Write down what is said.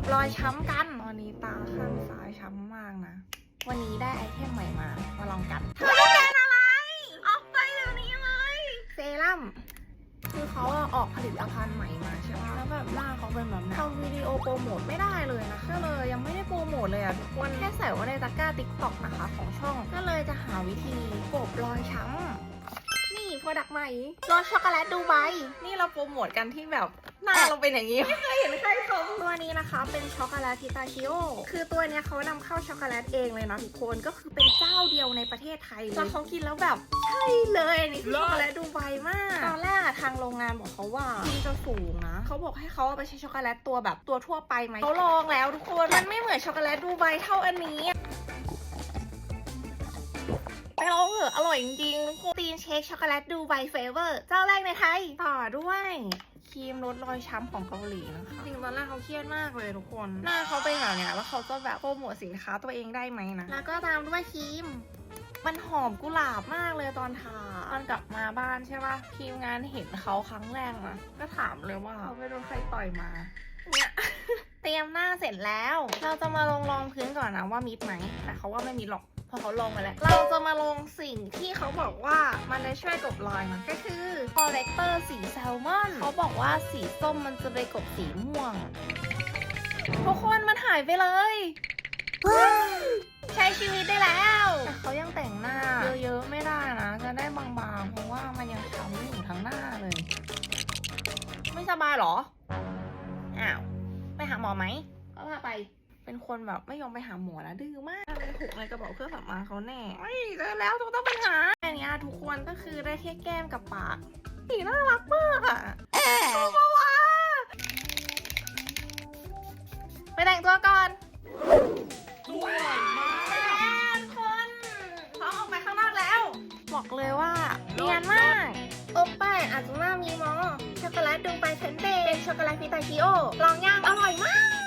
บรอยช้ำกันวันนี้ตาข้างซ้ายช้ำมากนะ วันนี้ได้ไอเทมใหม่มา มาลองกันเธอต้องการอะไร ออกไปเดี๋ยวนี้เลย เซรั่ม คือเขาอะออกผลิตภัณฑ์ใหม่มาใช่ปะแล้วแบบหน้าเขาเป็นแบบนั้นทำวิดีโอโปรโมทไม่ได้เลยนะก็เลยยังไม่ได้โปรโมทเลยอะทุกคนแค่ใส่ไว้ในตะกร้าติ๊กต็อกนะคะ ของช่อง ก็เลยจะหาวิธีกลบรอยช้ำ นี่โปรดักต์ใหม่รสช็อกโกแลตดูไบ นี่เราโปรโมทกันที่แบบหน้าเราเป็นอย่างนี้ ไม่เคยเห็นใครทำตัว นี้นะคะเป็นช็อกโกแลตพิตาชิโอ คือตัวเนี้ยเขานำเข้าช็อกโกแลตเองเลยนะทุกคน ก็คือเป็นเจ้าเดียวในประเทศไทยเลยแล้วเขากินแล้วแบบใช่เลยอันนี่คือช็อกโกแลตดูไบมาก ตอนแรกอะทางโรงงานบอกเขาว่ามันจะสูงนะเขาบอกให้เขาเอาไปใช้ช็อกโกแลตตัวแบบตัวทั่วไปไหมเขาลองแล้วทุกคน มันไม่เหมือนช็อกโกแลตดูไบเท่าอันนี้ไปลองเถอะอร่อยจริงๆทุกคนตีนเชคช็อกโกแลตดูไบเฟเวอร์ เจ้าแรกในไทย ต่อด้วยค รีมลดรอยช้ำของเกาหลีนะคะจริงตอนแรกเขาเครียดมากเลยทุกคน หน้าเขาเป็นแบบเนี้ยแล้วเขาจะแบบโปรโมทสินค้าตัวเองได้ไหมนะแล้วก็ตามด้วยครีมมันหอมกุหลาบมากเลยตอนทาตอนกลับมาบ้านใช่ปะทีมงานเห็นเขาครั้งแรกนะก็ถามเลยว่าเขาไปโดนใครต่อยมา เนี่ยเตรียมหน้าเสร็จแล้ว เราจะมาลงรองพื้นก่อนนะว่ามิดไหมแต่เขาว่าไม่มิดหรอกเพราะเขาลงมาแล้ว เราจะมาลงสิ่งที่เขาบอกว่ามันจะช่วยกบรอยมันก็คือ corrector สีแซลมอนเขาบอกว่าสีส้มมันจะไปกบสีม่วง ทุกคนมันหายไปเลย ใช้ชีวิตได้แล้วแต่เขายังแต่งหน้า เยอะๆไม่ได้นะ จะได้บางๆ เพราะว่ามันยังทำไม่อยู่ทั้งหน้าเลย ไม่สบายเหรอ อ้าว ไปหาหมอไหมก็พาไป เป็นคนแบบไม่ยอมไปหาหมอแล้วดื้อมากเลยถูกในกระเป๋าเครื่องสำอางเขาแน่ไม่เจอแล้วต้องต้องไปหาอันนี้ทุกคนก็คือได้แค่แก้มกับปากสีน่ารักมากอะชอบมาวะไปแต่งตัวก่อนสวยมากคนพร้อมออกไปข้างนอกแล้ว บอกเลยว่าเนียนมาก โอปป้าอาจุมามีมอ ช็อกโกแลตดูไปเซนเดย์เป็นช็อกโกแลตพิตาชิโอ ลองย่างอร่อยมาก